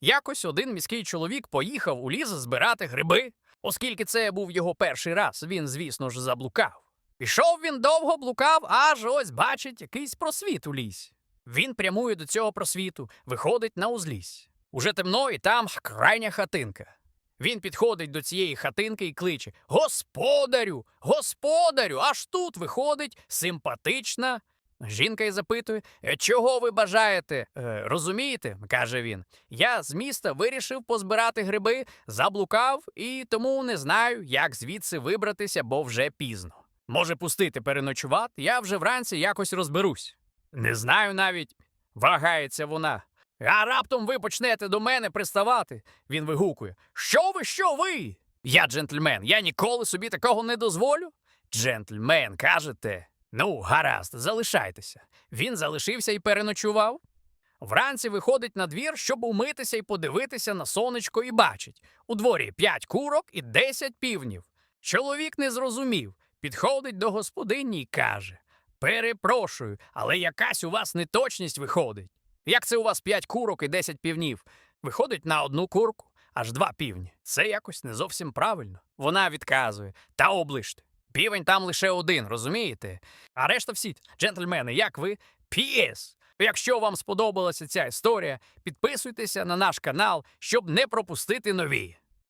Якось один міський чоловік поїхав у ліс збирати гриби. Оскільки це був його перший раз, він, звісно ж, заблукав. Пішов він довго блукав, аж ось бачить якийсь просвіт у лісі. Він прямує до цього просвіту, виходить на узлісь. Уже темно, і там крайня хатинка. Він підходить до цієї хатинки і кличе: Господарю, господарю! Аж тут виходить симпатична. Жінка й запитує, «Е, чого ви бажаєте? «Е, розумієте, каже він. Я з міста вирішив позбирати гриби, заблукав і тому не знаю, як звідси вибратися, бо вже пізно. Може, пустити переночувати, я вже вранці якось розберусь. Не знаю навіть, вагається вона. А раптом ви почнете до мене приставати. Він вигукує: Що ви, що ви? Я джентльмен, я ніколи собі такого не дозволю. Джентльмен, кажете. Ну, гаразд, залишайтеся. Він залишився і переночував. Вранці виходить на двір, щоб умитися і подивитися на сонечко, і бачить у дворі п'ять курок і десять півнів. Чоловік не зрозумів, підходить до господині і каже: Перепрошую, але якась у вас неточність виходить. Як це у вас п'ять курок і десять півнів? Виходить на одну курку, аж два півні. Це якось не зовсім правильно. Вона відказує: Та оближте. Півень там лише один, розумієте? А решта всі, джентльмени, як ви? Піс! Якщо вам сподобалася ця історія, підписуйтеся на наш канал, щоб не пропустити нові.